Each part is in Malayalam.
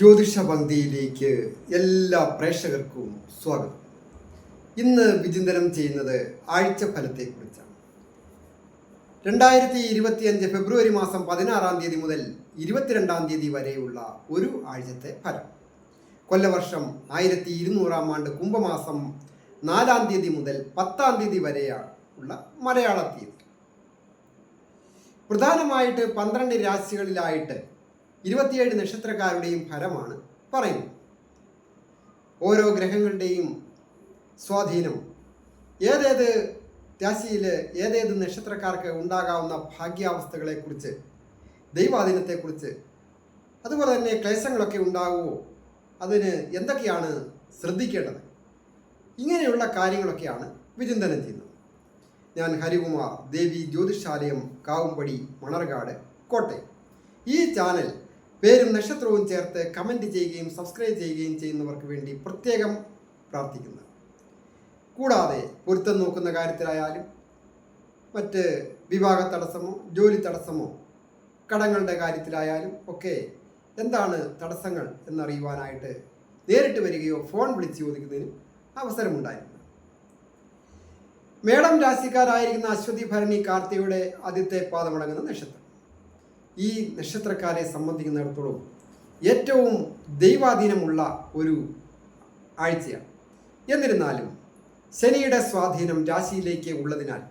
ജ്യോതിഷ പങ്ക്തിയിലേക്ക് എല്ലാ പ്രേക്ഷകർക്കും സ്വാഗതം. ഇന്ന് വിചിന്തനം ചെയ്യുന്നത് ആഴ്ച ഫലത്തെക്കുറിച്ചാണ് രണ്ടായിരത്തി ഇരുപത്തിയഞ്ച് ഫെബ്രുവരി മാസം പതിനാറാം തീയതി മുതൽ ഇരുപത്തിരണ്ടാം തീയതി വരെയുള്ള ഒരു ആഴ്ചത്തെ ഫലം. കൊല്ലവർഷം ആയിരത്തി ഇരുന്നൂറാം ആണ്ട് കുംഭമാസം നാലാം തീയതി മുതൽ പത്താം തീയതി വരെയാണ് ഉള്ള മലയാള തീയതി. പ്രധാനമായിട്ട് പന്ത്രണ്ട് രാശികളിലായിട്ട് ഇരുപത്തിയേഴ് നക്ഷത്രക്കാരുടെയും ഫലമാണ് പറയുന്നത്. ഓരോ ഗ്രഹങ്ങളുടെയും സ്വാധീനം. ഏതേത് രാശിയിൽ ഏതേത് നക്ഷത്രക്കാർക്ക് ഉണ്ടാകാവുന്ന ഭാഗ്യാവസ്ഥകളെക്കുറിച്ച് ദൈവാധീനത്തെക്കുറിച്ച് അതുപോലെ തന്നെ ക്ലേശങ്ങളൊക്കെ ഉണ്ടാകുമോ അതിന് എന്തൊക്കെയാണ് ശ്രദ്ധിക്കേണ്ടത്? ഇങ്ങനെയുള്ള കാര്യങ്ങളൊക്കെയാണ് വിചിന്തനം ചെയ്യുന്നത്. ഞാൻ ഹരികുമാർ ദേവി ജ്യോതിഷാലയം കാവുംപടി മണർകാട് കോട്ടയം. ഈ ചാനൽ പേരും നക്ഷത്രവും ചേർത്ത് കമന്റ് ചെയ്യുകയും സബ്സ്ക്രൈബ് ചെയ്യുകയും ചെയ്യുന്നവർക്ക് വേണ്ടി പ്രത്യേകം പ്രാർത്ഥിക്കുന്നു. കൂടാതെ പൊരുത്തം നോക്കുന്ന കാര്യത്തിലായാലും മറ്റ് വിവാഹ തടസ്സമോ ജോലി തടസ്സമോ കടങ്ങളുടെ കാര്യത്തിലായാലും ഒക്കെ എന്താണ് തടസ്സങ്ങൾ എന്നറിയുവാനായിട്ട് നേരിട്ട് വരികയോ ഫോൺ വിളിച്ച് ചോദിക്കുന്നതിനും അവസരമുണ്ടായിരുന്നു. മേടം രാശിക്കാരായിരിക്കുന്ന അശ്വതി ഭരണി കാർത്തിയുടെ ആദ്യത്തെ പാദമടങ്ങുന്ന നക്ഷത്രം. ഈ നക്ഷത്രക്കാരെ സംബന്ധിക്കുന്നിടത്തോളം ഏറ്റവും ദൈവാധീനമുള്ള ഒരു ആഴ്ചയാണ്. എന്നിരുന്നാലും ശനിയുടെ സ്വാധീനം രാശിയിലേക്ക് ഉള്ളതിനാൽ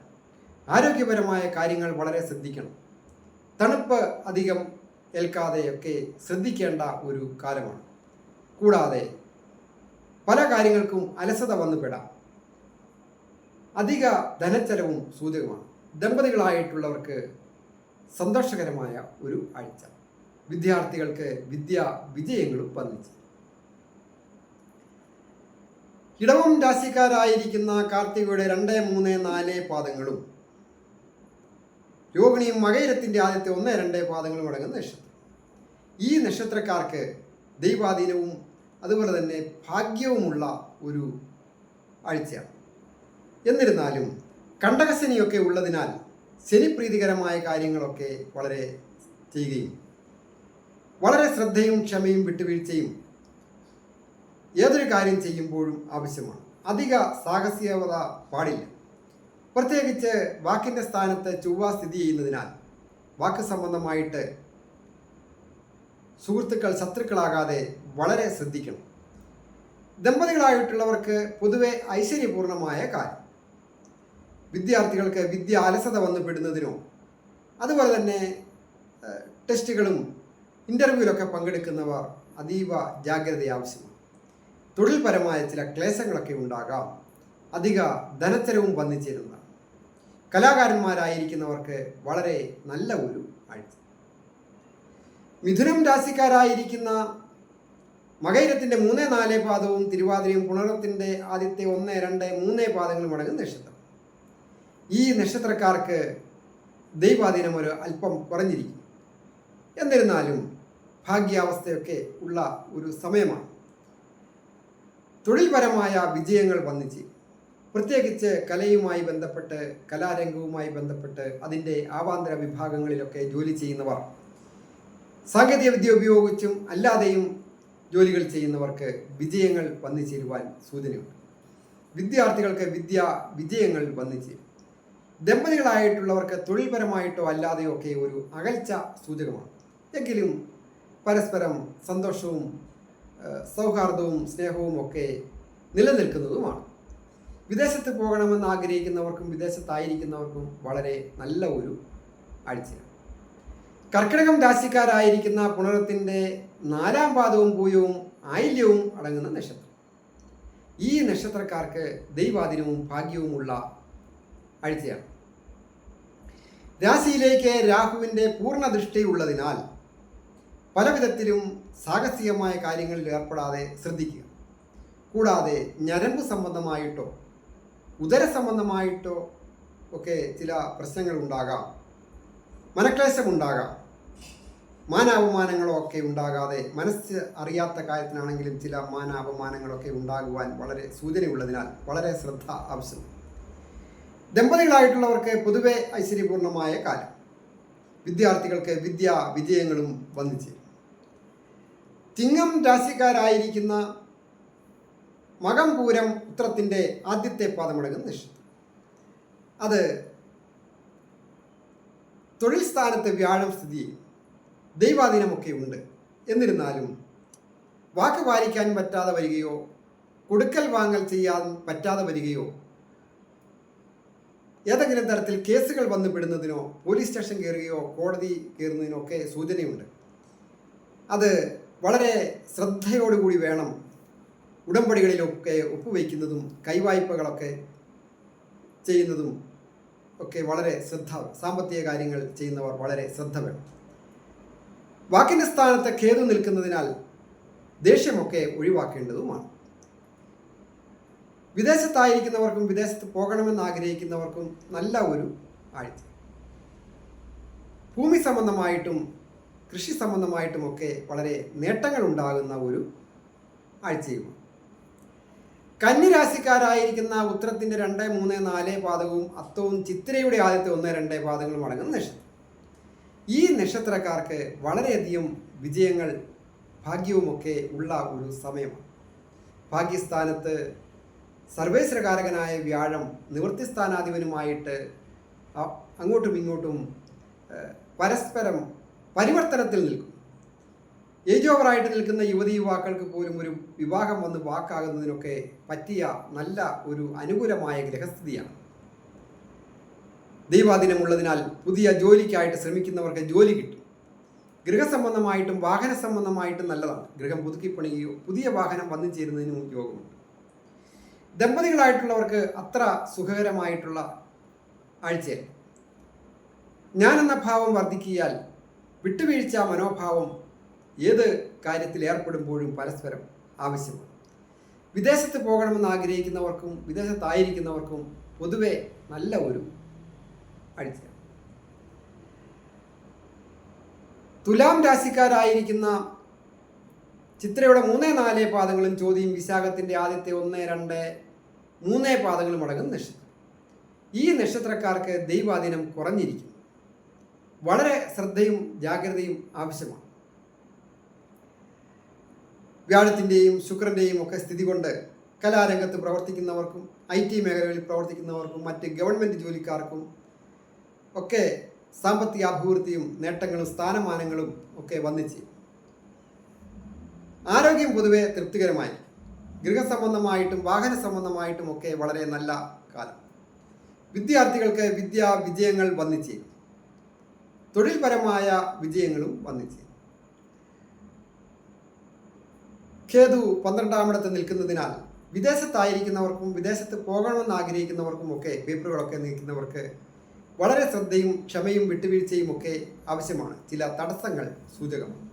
ആരോഗ്യപരമായ കാര്യങ്ങൾ വളരെ ശ്രദ്ധിക്കണം. തണുപ്പ് അധികം ഏൽക്കാതെയൊക്കെ ശ്രദ്ധിക്കേണ്ട ഒരു കാലമാണ്. കൂടാതെ പല കാര്യങ്ങൾക്കും അലസത വന്നു പെടാം. അധിക ധനച്ചെലവും സൂചകമാണ്. ദമ്പതികളായിട്ടുള്ളവർക്ക് സന്തോഷകരമായ ഒരു ആഴ്ച. വിദ്യാർത്ഥികൾക്ക് വിദ്യാ വിജയങ്ങളും വന്നിച്ചു. ഇടവം രാശിക്കാരായിരിക്കുന്ന കാർത്തികയുടെ രണ്ട് മൂന്ന് നാല് പാദങ്ങളും രോഹിണിയും മകയിരത്തിന്റെ ആദ്യത്തെ ഒന്ന് രണ്ട് പാദങ്ങളും അടങ്ങുന്ന നക്ഷത്രം. ഈ നക്ഷത്രക്കാർക്ക് ദൈവാധീനവും അതുപോലെ തന്നെ ഭാഗ്യവുമുള്ള ഒരു ആഴ്ചയാണ്. എന്നിരുന്നാലും കണ്ടകശനിയൊക്കെ ഉള്ളതിനാൽ ശനിപ്രീതികരമായ കാര്യങ്ങളൊക്കെ വളരെ ചെയ്യുകയും വളരെ ശ്രദ്ധയും ക്ഷമയും വിട്ടുവീഴ്ചയും ഏതൊരു കാര്യം ചെയ്യുമ്പോഴും ആവശ്യമാണ്. അധിക സാഹസികത പാടില്ല. പ്രത്യേകിച്ച് വാക്കിന്റെ സ്ഥാനത്ത് ചൊവ്വ സ്ഥിതി ചെയ്യുന്നതിനാൽ വാക്ക് സംബന്ധമായിട്ട് സുഹൃത്തുക്കൾ ശത്രുക്കളാകാതെ വളരെ ശ്രദ്ധിക്കണം. ദമ്പതികളായിട്ടുള്ളവർക്ക് പൊതുവെ ഐശ്വര്യപൂർണമായ കാര്യം. വിദ്യാർത്ഥികൾക്ക് വിദ്യ അലസത വന്നുപെടുന്നതിനോ അതുപോലെ തന്നെ ടെസ്റ്റുകളും ഇന്റർവ്യൂവിലൊക്കെ പങ്കെടുക്കുന്നവർ അതീവ ജാഗ്രത ആവശ്യമാണ്. തൊഴിൽപരമായ ചില ക്ലേശങ്ങളൊക്കെ ഉണ്ടാകാം. അധിക ധനച്ചെലവും വന്നിച്ചേരുന്നതാണ് കലാകാരന്മാരായിരിക്കുന്നവർക്ക് വളരെ നല്ല ഒരു ആഴ്ച. മിഥുനം രാശിക്കാരായിരിക്കുന്ന മകൈരത്തിന്റെ മൂന്ന് നാല് പാദവും തിരുവാതിരയും പുണരത്തിന്റെ ആദ്യത്തെ ഒന്ന് രണ്ട് മൂന്ന് പാദങ്ങളും അടങ്ങുന്ന നക്ഷത്രം. ഈ നക്ഷത്രക്കാർക്ക് ദൈവാധീനം ഒരു അല്പം കുറഞ്ഞിരിക്കും. എന്നിരുന്നാലും ഭാഗ്യാവസ്ഥയൊക്കെ ഉള്ള ഒരു സമയമാണ്. തൊഴിൽപരമായ വിജയങ്ങൾ വന്നിച്ച് പ്രത്യേകിച്ച് കലയുമായി ബന്ധപ്പെട്ട് കലാരംഗവുമായി ബന്ധപ്പെട്ട് അതിന്റെ ആവാന്തര വിഭാഗങ്ങളിലൊക്കെ ജോലി ചെയ്യുന്നവർ സാങ്കേതിക വിദ്യ ഉപയോഗിച്ചും അല്ലാതെയും ജോലികൾ ചെയ്യുന്നവർക്ക് വിജയങ്ങൾ വന്നു ചേരുവാൻ സൂചനയുണ്ട്. വിദ്യാർത്ഥികൾക്ക് വിദ്യ വിജയങ്ങൾ വന്നു ചേരും. ദമ്പതികളായിട്ടുള്ളവർക്ക് തൊഴിൽപരമായിട്ടോ അല്ലാതെയോ ഒക്കെ ഒരു അകൽച്ച സൂചകമാണ്. എങ്കിലും പരസ്പരം സന്തോഷവും സൗഹാർദ്ദവും സ്നേഹവും ഒക്കെ നിലനിൽക്കുന്നതുമാണ്. വിദേശത്ത് പോകണമെന്ന് ആഗ്രഹിക്കുന്നവർക്കും വിദേശത്തായിരിക്കുന്നവർക്കും വളരെ നല്ല ഒരു ആഴ്ചയാണ്. കർക്കിടകം രാശിക്കാരായിരിക്കുന്ന പുണരത്തിന്റെ നാലാം പാദവും പൂയവും ആയില്യവും അടങ്ങുന്ന നക്ഷത്രം. ഈ നക്ഷത്രക്കാർക്ക് ദൈവാധീനവും ഭാഗ്യവുമുള്ള ആഴ്ചയാണ്. രാശിയിലേക്ക് രാഹുവിന്റെ പൂർണ ദൃഷ്ടിയുള്ളതിനാൽ പല വിധത്തിലും സാഹസികമായ കാര്യങ്ങളിൽ ഏർപ്പെടാതെ ശ്രദ്ധിക്കുക. കൂടാതെ ഞരമ്പ് സംബന്ധമായിട്ടോ ഉദര സംബന്ധമായിട്ടോ ഒക്കെ ചില പ്രശ്നങ്ങൾ ഉണ്ടാകാം. മനക്ലേശമുണ്ടാകാം മാനാപമാനങ്ങളോ ഒക്കെ ഉണ്ടാകാതെ മനസ്സ് അറിയാത്ത കാര്യത്തിനാണെങ്കിലും ചില മാനാപമാനങ്ങളൊക്കെ ഉണ്ടാകുവാൻ വളരെ സൂചനയുള്ളതിനാൽ വളരെ ശ്രദ്ധ ആവശ്യമാണ്. ദമ്പതികളായിട്ടുള്ളവർക്ക് പൊതുവെ ഐശ്വര്യപൂർണമായ കാലം. വിദ്യാർത്ഥികൾക്ക് വിദ്യ വിജയങ്ങളും വന്നു ചേരും ചിങ്ങം രാശിക്കാരായിരിക്കുന്ന മകം പൂരം ഉത്രത്തിന്റെ ആദ്യത്തെ പാദമടകം നിഷിദ്ധം അത് തൊഴിൽ സ്ഥാനത്ത് വ്യാഴം സ്ഥിതി ദൈവാധീനമൊക്കെ ഉണ്ട്. എന്നിരുന്നാലും വാക്ക് പാലിക്കാൻ പറ്റാതെ വരികയോ കൊടുക്കൽ വാങ്ങൽ ചെയ്യാൻ പറ്റാതെ വരികയോ ഏതെങ്കിലും തരത്തിൽ കേസുകൾ വന്നു പെടുന്നതിനോ പോലീസ് സ്റ്റേഷൻ കയറുകയോ കോടതി കയറുന്നതിനോ ഒക്കെ സൂചനയുണ്ട്. അത് വളരെ ശ്രദ്ധയോടുകൂടി വേണം ഉടമ്പടികളിലൊക്കെ ഒപ്പുവയ്ക്കുന്നതും കൈവായ്പകളൊക്കെ ചെയ്യുന്നതും ഒക്കെ വളരെ ശ്രദ്ധ സാമ്പത്തിക കാര്യങ്ങൾ ചെയ്യുന്നവർ വളരെ ശ്രദ്ധ വേണം. വാക്കിന്റെ സ്ഥാനത്ത് ഖേദം നിൽക്കുന്നതിനാൽ ദേഷ്യമൊക്കെ ഒഴിവാക്കേണ്ടതുമാണ്. വിദേശത്തായിരിക്കുന്നവർക്കും വിദേശത്ത് പോകണമെന്ന് ആഗ്രഹിക്കുന്നവർക്കും നല്ല ഒരു ആഴ്ച. ഭൂമി സംബന്ധമായിട്ടും കൃഷി സംബന്ധമായിട്ടുമൊക്കെ വളരെ നേട്ടങ്ങൾ ഉണ്ടാകുന്ന ഒരു ആഴ്ചയുമാണ്. കന്നിരാശിക്കാരായിരിക്കുന്ന ഉത്തരത്തിന്റെ രണ്ട് മൂന്ന് നാല് പാദവും അത്തവും ചിത്രയുടെ ആദ്യത്തെ ഒന്ന് രണ്ട് പാദങ്ങളും അടങ്ങുന്ന നക്ഷത്രം. ഈ നക്ഷത്രക്കാർക്ക് വളരെയധികം വിജയങ്ങൾ ഭാഗ്യവുമൊക്കെ ഉള്ള ഒരു സമയമാണ്. ഭാഗ്യസ്ഥാനത്ത് സർവേശ്വരകാരകനായ വ്യാഴം നിവൃത്തിസ്ഥാനാധിപനുമായിട്ട് സ്ഥാനാധിപനുമായിട്ട് അങ്ങോട്ടും ഇങ്ങോട്ടും പരസ്പരം പരിവർത്തനത്തിൽ നിൽക്കും ഏജ് ഓവറായിട്ട് നിൽക്കുന്ന യുവതി യുവാക്കൾക്ക് പോലും ഒരു വിവാഹം വന്ന് വാക്കാകുന്നതിനൊക്കെ പറ്റിയ നല്ല ഒരു അനുകൂലമായ ഗ്രഹസ്ഥിതിയാണ് ദൈവാധീനമുള്ളതിനാൽ പുതിയ ജോലിക്കായിട്ട് ശ്രമിക്കുന്നവർക്ക് ജോലി കിട്ടും. ഗൃഹസംബന്ധമായിട്ടും വാഹന സംബന്ധമായിട്ടും നല്ലതാണ്. ഗൃഹം പുതുക്കിപ്പണിയോ പുതിയ വാഹനം വന്നു ചേരുന്നതിനും യോഗമുണ്ട്. ദമ്പതികളായിട്ടുള്ളവർക്ക് അത്ര സുഖകരമായിട്ടുള്ള ആഴ്ചയല്ല. എന്ന ഭാവം വർദ്ധിക്കിയാൽ വിട്ടുവീഴ്ച മനോഭാവം ഏത് കാര്യത്തിൽ ഏർപ്പെടുമ്പോഴും പരസ്പരം ആവശ്യമാണ്. വിദേശത്ത് പോകണമെന്ന് ആഗ്രഹിക്കുന്നവർക്കും വിദേശത്തായിരിക്കുന്നവർക്കും പൊതുവെ നല്ല ഒരു ആഴ്ച തുലാം രാശിക്കാരായിരിക്കുന്ന ചിത്രയുടെ മൂന്ന് നാല് പാദങ്ങളും ചോദ്യം വിശാഖത്തിന്റെ ആദ്യത്തെ ഒന്ന് രണ്ട് മൂന്ന് പാദങ്ങളും അടങ്ങുന്ന നക്ഷത്രം. ഈ നക്ഷത്രക്കാർക്ക് ദൈവാധീനം കുറഞ്ഞിരിക്കും വളരെ ശ്രദ്ധയും ജാഗ്രതയും ആവശ്യമാണ്. വ്യാഴത്തിന്റെയും ശുക്രന്റെയും ഒക്കെ സ്ഥിതി കൊണ്ട് കലാരംഗത്ത് പ്രവർത്തിക്കുന്നവർക്കും ഐ ടി മേഖലകളിൽ പ്രവർത്തിക്കുന്നവർക്കും മറ്റ് ഗവൺമെന്റ് ജോലിക്കാർക്കും ഒക്കെ സാമ്പത്തിക അഭിവൃദ്ധിയും നേട്ടങ്ങളും സ്ഥാനമാനങ്ങളും ഒക്കെ വന്നിച്ച് ആരോഗ്യം പൊതുവെ തൃപ്തികരമായി ഗൃഹസംബന്ധമായിട്ടും വാഹന സംബന്ധമായിട്ടും ഒക്കെ വളരെ നല്ല കാലം. വിദ്യാർത്ഥികൾക്ക് വിദ്യാ വിജയങ്ങൾ വന്നിച്ചേരും. തൊഴിൽപരമായ വിജയങ്ങളും വന്നിച്ച് ഖേതു പന്ത്രണ്ടാമിടത്ത് നിൽക്കുന്നതിനാൽ വിദേശത്തായിരിക്കുന്നവർക്കും വിദേശത്ത് പോകണമെന്ന് ആഗ്രഹിക്കുന്നവർക്കും ഒക്കെ പേപ്പറുകളൊക്കെ നിൽക്കുന്നവർക്ക് വളരെ ശ്രദ്ധയും ക്ഷമയും വിട്ടുവീഴ്ചയും ഒക്കെ ആവശ്യമാണ്. ചില തടസ്സങ്ങൾ സൂചകമാണ്.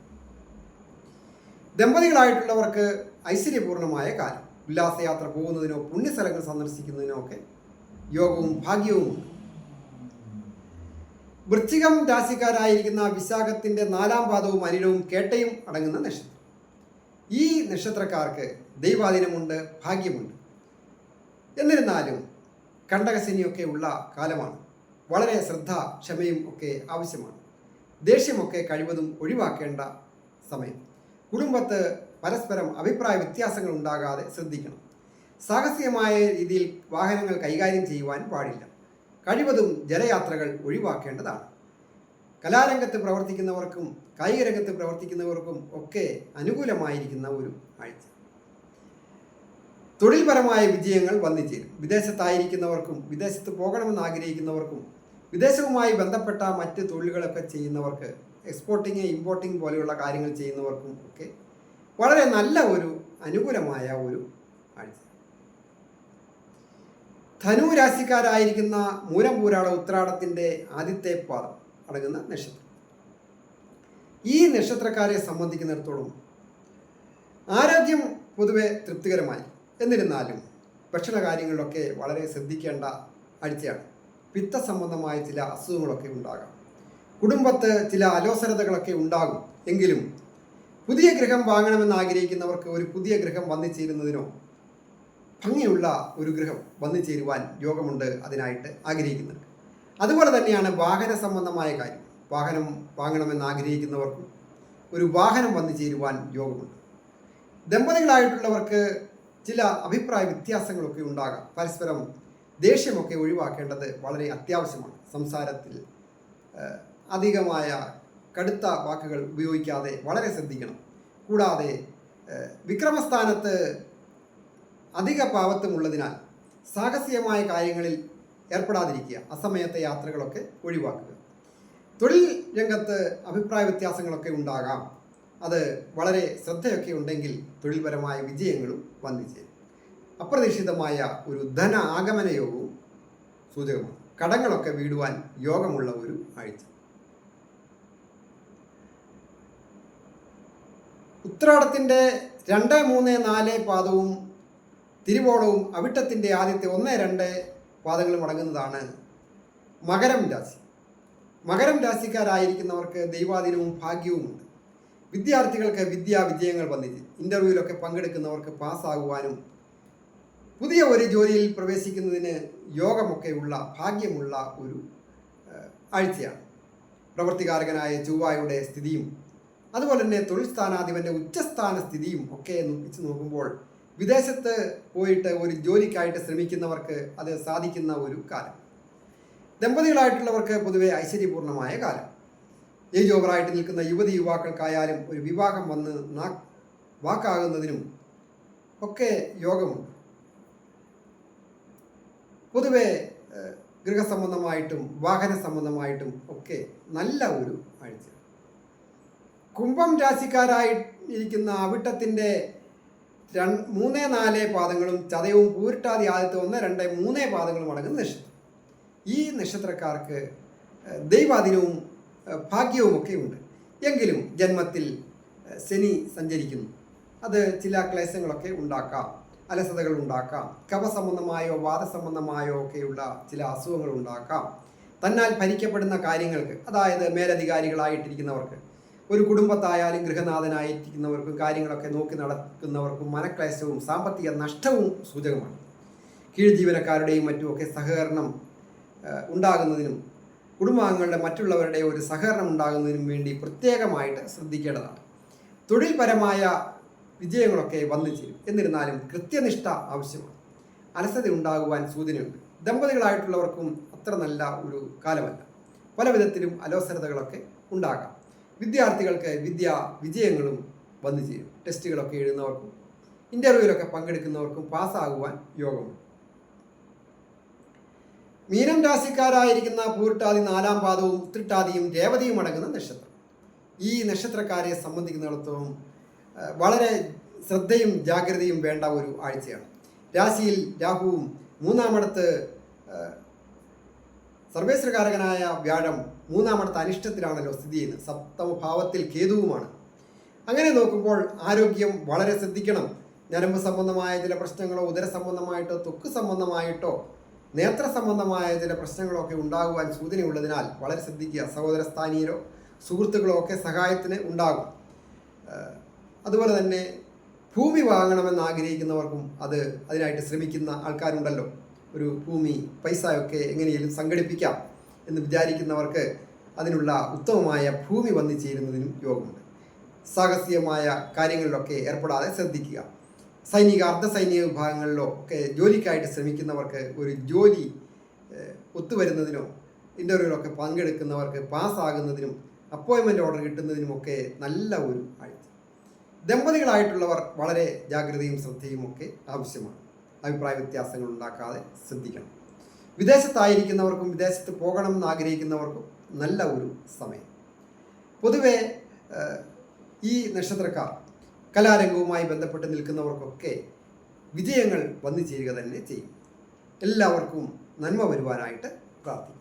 ദമ്പതികളായിട്ടുള്ളവർക്ക് ഐശ്വര്യപൂർണമായ കാലം. ഉല്ലാസയാത്ര പോകുന്നതിനോ പുണ്യസ്ഥലങ്ങൾ സന്ദർശിക്കുന്നതിനോ ഒക്കെ യോഗവും ഭാഗ്യവും വൃശ്ചികം രാശിക്കാരായിരിക്കുന്ന വിശാഖത്തിന്റെ നാലാം പാദവും അനിലവും കേട്ടയും അടങ്ങുന്ന നക്ഷത്രം. ഈ നക്ഷത്രക്കാർക്ക് ദൈവാധീനമുണ്ട് ഭാഗ്യമുണ്ട്. എന്നിരുന്നാലും കണ്ടകശനിയൊക്കെ ഉള്ള കാലമാണ്. വളരെ ശ്രദ്ധ ക്ഷമയും ഒക്കെ ആവശ്യമാണ്. ദേഷ്യമൊക്കെ കഴിവതും ഒഴിവാക്കേണ്ട സമയം. കുടുംബത്ത് പരസ്പരം അഭിപ്രായ വ്യത്യാസങ്ങൾ ഉണ്ടാകാതെ ശ്രദ്ധിക്കണം. സാഹസികമായ രീതിയിൽ വാഹനങ്ങൾ കൈകാര്യം ചെയ്യുവാൻ പാടില്ല. കഴിവതും ജലയാത്രകൾ ഒഴിവാക്കേണ്ടതാണ്. കലാരംഗത്ത് പ്രവർത്തിക്കുന്നവർക്കും കായിക രംഗത്ത് പ്രവർത്തിക്കുന്നവർക്കും ഒക്കെ അനുകൂലമായിരിക്കുന്ന ഒരു ആഴ്ച. തൊഴിൽപരമായ വിജയങ്ങൾ വന്നിച്ചേരും വിദേശത്തായിരിക്കുന്നവർക്കും വിദേശത്ത് പോകണമെന്ന് ആഗ്രഹിക്കുന്നവർക്കും വിദേശവുമായി ബന്ധപ്പെട്ട മറ്റ് തൊഴിലുകളൊക്കെ ചെയ്യുന്നവർക്ക് എക്സ്പോർട്ടിങ് ഇമ്പോർട്ടിങ് പോലെയുള്ള കാര്യങ്ങൾ ചെയ്യുന്നവർക്കും ഒക്കെ വളരെ നല്ല ഒരു അനുകൂലമായ ഒരു ആഴ്ച. ധനു രാശിക്കാരായിരിക്കുന്ന മൂലം പൂരാട ഉത്രാടത്തിന്റെ ആദ്യത്തെ പാദം അടങ്ങുന്ന നക്ഷത്രം. ഈ നക്ഷത്രക്കാരെ സംബന്ധിക്കുന്നിടത്തോളം ആരോഗ്യം പൊതുവെ തൃപ്തികരമായി. എന്നിരുന്നാലും ഭക്ഷണ കാര്യങ്ങളിലൊക്കെ വളരെ ശ്രദ്ധിക്കേണ്ട ആഴ്ചയാണ്. പിത്ത സംബന്ധമായ ചില അസുഖങ്ങളൊക്കെ ഉണ്ടാകാം. കുടുംബത്ത് ചില അലോസരതകളൊക്കെ ഉണ്ടാകും. എങ്കിലും പുതിയ ഗൃഹം വാങ്ങണമെന്ന് ആഗ്രഹിക്കുന്നവർക്ക് ഒരു പുതിയ ഗൃഹം വന്നു ചേരുന്നതിനോ ഭംഗിയുള്ള ഒരു ഗൃഹം വന്നു ചേരുവാൻ യോഗമുണ്ട് അതിനായിട്ട് ആഗ്രഹിക്കുന്നുണ്ട്. അതുപോലെ തന്നെയാണ് വാഹന സംബന്ധമായ കാര്യം. വാഹനം വാങ്ങണമെന്ന് ആഗ്രഹിക്കുന്നവർക്കും ഒരു വാഹനം വന്നു ചേരുവാൻ യോഗമുണ്ട്. ദമ്പതികളായിട്ടുള്ളവർക്ക് ചില അഭിപ്രായ വ്യത്യാസങ്ങളൊക്കെ ഉണ്ടാകാം. പരസ്പരം ദേഷ്യമൊക്കെ ഒഴിവാക്കേണ്ടത് വളരെ അത്യാവശ്യമാണ്. സംസാരത്തിൽ അധികമായ കടുത്ത വാക്കുകൾ ഉപയോഗിക്കാതെ വളരെ ശ്രദ്ധിക്കണം. കൂടാതെ വിക്രമസ്ഥാനത്ത് അധിക പാവത്വമുള്ളതിനാൽ സാഹസികമായ കാര്യങ്ങളിൽ ഏർപ്പെടാതിരിക്കുക. അസമയത്തെ യാത്രകളൊക്കെ ഒഴിവാക്കുക. തൊഴിൽ രംഗത്ത് അഭിപ്രായ വ്യത്യാസങ്ങളൊക്കെ ഉണ്ടാകാം. അത് വളരെ ശ്രദ്ധയൊക്കെ ഉണ്ടെങ്കിൽ തൊഴിൽപരമായ വിജയങ്ങളും വന്നു ചേരും അപ്രതീക്ഷിതമായ ഒരു ധന ആഗമന യോഗവും സൂചകമാണ്. കടങ്ങളൊക്കെ വീടുവാൻ യോഗമുള്ള ഒരു ആഴ്ച. ഉത്രാടത്തിന്റെ രണ്ട് മൂന്ന് നാല് പാദവും തിരുവോണവും അവിട്ടത്തിന്റെ ആദ്യത്തെ ഒന്ന് രണ്ട് പാദങ്ങളും അടങ്ങുന്നതാണ് മകരം രാശി. മകരം രാശിക്കാരായിരിക്കുന്നവർക്ക് ദൈവാധീനവും ഭാഗ്യവുമുണ്ട് വിദ്യാർത്ഥികൾക്ക് വിദ്യാ വിജയങ്ങൾ വന്നിട്ട് ഇന്റർവ്യൂവിലൊക്കെ പങ്കെടുക്കുന്നവർക്ക് പാസ്സാകുവാനും പുതിയ ഒരു ജോലിയിൽ പ്രവേശിക്കുന്നതിന് യോഗമൊക്കെയുള്ള ഭാഗ്യമുള്ള ഒരു ആഴ്ചയാണ്. പ്രവൃത്തികാരകനായ ചൊവ്വായുടെ സ്ഥിതിയും അതുപോലെ തന്നെ തൊഴിൽ സ്ഥാനാധിപന്റെ ഉച്ചസ്ഥാന സ്ഥിതിയും ഒക്കെ വെച്ച് നോക്കുമ്പോൾ വിദേശത്ത് പോയിട്ട് ഒരു ജോലിക്കായിട്ട് ശ്രമിക്കുന്നവർക്ക് അത് സാധിക്കുന്ന ഒരു കാലം. ദമ്പതികളായിട്ടുള്ളവർക്ക് പൊതുവെ ഐശ്വര്യപൂർണമായ കാലം. ഏജ് ഓവറായിട്ട് നിൽക്കുന്ന യുവതി യുവാക്കൾക്കായാലും ഒരു വിവാഹം വന്ന് നാ വാക്കാകുന്നതിനും ഒക്കെ യോഗമുണ്ട്. പൊതുവെ ഗൃഹസംബന്ധമായിട്ടും വാഹന സംബന്ധമായിട്ടും ഒക്കെ നല്ല ഒരു ആഴ്ച കുംഭം രാശിക്കാരായി ഇരിക്കുന്ന അവിട്ടത്തിന്റെ രണ്ട് മൂന്ന് നാല് പാദങ്ങളും ചതയവും പൂരിട്ടാതി ആദ്യത്തെ ഒന്ന് രണ്ട് മൂന്ന് പാദങ്ങളും അടങ്ങുന്ന നക്ഷത്രം. ഈ നക്ഷത്രക്കാർക്ക് ദൈവാധീനവും ഏഹ്, ഭാഗ്യവും ഒക്കെ ഉണ്ട് എങ്കിലും ജന്മത്തിൽ ശനി സഞ്ചരിക്കുന്നു. അത് ചില ക്ലേശങ്ങളൊക്കെ ഉണ്ടാക്കാം. അലസതകൾ ഉണ്ടാക്കാം. കഫസംബന്ധമായോ വാദസംബന്ധമായോ ഒക്കെയുള്ള ചില അസുഖങ്ങൾ ഉണ്ടാക്കാം. തന്നാൽ ഭരിക്കപ്പെടുന്ന കാര്യങ്ങൾക്ക് അതായത് മേലധികാരികളായിട്ടിരിക്കുന്നവർക്ക് ഒരു കുടുംബത്തായാലും ഗൃഹനാഥനായിരിക്കുന്നവർക്കും കാര്യങ്ങളൊക്കെ നോക്കി നടക്കുന്നവർക്കും മനക്ലേശവും സാമ്പത്തിക നഷ്ടവും സൂചകമാണ്. കീഴ് ജീവനക്കാരുടെയും മറ്റുമൊക്കെ സഹകരണം ഉണ്ടാകുന്നതിനും കുടുംബാംഗങ്ങളുടെ മറ്റുള്ളവരുടെ ഒരു സഹകരണം ഉണ്ടാകുന്നതിനും വേണ്ടി പ്രത്യേകമായിട്ട് ശ്രദ്ധിക്കേണ്ടതാണ്. തൊഴിൽപരമായ വിജയങ്ങളൊക്കെ വന്നു ചേരും. എന്നിരുന്നാലും കൃത്യനിഷ്ഠ ആവശ്യമാണ്. അലസത ഉണ്ടാകുവാൻ സൂചനയുണ്ട്. ദമ്പതികളായിട്ടുള്ളവർക്കും അത്ര നല്ല ഒരു കാലമല്ല. പല വിധത്തിലും അലോസരതകളൊക്കെ ഉണ്ടാകാം. വിദ്യാർത്ഥികൾക്ക് വിദ്യാ വിജയങ്ങളും വന്നു ചേരും. ടെസ്റ്റുകളൊക്കെ എഴുതുന്നവർക്കും ഇന്റർവ്യൂവിലൊക്കെ പങ്കെടുക്കുന്നവർക്കും പാസ്സാകുവാൻ യോഗം മീനം രാശിക്കാരായിരിക്കുന്ന പൂരിട്ടാതി നാലാം പാദവും ഉത്രിട്ടാതിയും രേവതിയും അടങ്ങുന്ന നക്ഷത്രം. ഈ നക്ഷത്രക്കാരെ സംബന്ധിക്കുന്നിടത്തോളം വളരെ ശ്രദ്ധയും ജാഗ്രതയും വേണ്ട ഒരു ആഴ്ചയാണ്. രാശിയിൽ രാഹുവും മൂന്നാമിടത്ത് സർവേശ്വരകാരകനായ വ്യാഴം മൂന്നാമിടത്ത് അനിഷ്ടത്തിലാണല്ലോ സ്ഥിതി ചെയ്യുന്നത്. സപ്തമഭാവത്തിൽ കേതുവുമാണ്. അങ്ങനെ നോക്കുമ്പോൾ ആരോഗ്യം വളരെ ശ്രദ്ധിക്കണം. ഞരമ്പ് സംബന്ധമായ ചില പ്രശ്നങ്ങളോ ഉദര സംബന്ധമായിട്ടോ തൊക്ക് സംബന്ധമായിട്ടോ നേത്ര സംബന്ധമായ ചില പ്രശ്നങ്ങളോ ഒക്കെ ഉണ്ടാകുവാൻ സൂചനയുള്ളതിനാൽ വളരെ ശ്രദ്ധിക്കുക. സഹോദര സ്ഥാനീയരോ സുഹൃത്തുക്കളോ ഒക്കെ സഹായത്തിന് ഉണ്ടാകും. അതുപോലെ തന്നെ ഭൂമി വാങ്ങണമെന്ന് ആഗ്രഹിക്കുന്നവർക്കും അത് അതിനായിട്ട് ശ്രമിക്കുന്ന ആൾക്കാരുണ്ടല്ലോ. ഒരു ഭൂമി പൈസയൊക്കെ എങ്ങനെയും സംഘടിപ്പിക്കാം. എന്ന് വിചാരിക്കുന്നവർക്ക് അതിനുള്ള ഉത്തമമായ ഭൂമി വന്നു ചേരുന്നതിനും യോഗമുണ്ട്. സാഹസികമായ കാര്യങ്ങളിലൊക്കെ ഏർപ്പെടാതെ ശ്രദ്ധിക്കുക. സൈനിക അർദ്ധ സൈനിക വിഭാഗങ്ങളിലോ ഒക്കെ ജോലിക്കായിട്ട് ശ്രമിക്കുന്നവർക്ക് ഒരു ജോലി ഒത്തുവരുന്നതിനോ ഇന്റർവ്യൂവിലൊക്കെ പങ്കെടുക്കുന്നവർക്ക് പാസ്സാകുന്നതിനും അപ്പോയിൻമെന്റ് ഓർഡർ കിട്ടുന്നതിനുമൊക്കെ നല്ല ഒരു ആഴ്ച ദമ്പതികളായിട്ടുള്ളവർ വളരെ ജാഗ്രതയും ശ്രദ്ധയും ഒക്കെ ആവശ്യമാണ്. അഭിപ്രായ വ്യത്യാസങ്ങൾ ഉണ്ടാക്കാതെ ശ്രദ്ധിക്കണം. വിദേശത്തായിരിക്കുന്നവർക്കും വിദേശത്ത് പോകണമെന്ന് ആഗ്രഹിക്കുന്നവർക്കും നല്ല ഒരു സമയം. പൊതുവെ ഈ നക്ഷത്രക്കാർ കലാരംഗവുമായി ബന്ധപ്പെട്ട് നിൽക്കുന്നവർക്കൊക്കെ വിജയങ്ങൾ വന്നു ചേരുക തന്നെ ചെയ്യും. എല്ലാവർക്കും നന്മ വരുവാനായിട്ട് പ്രാർത്ഥിക്കും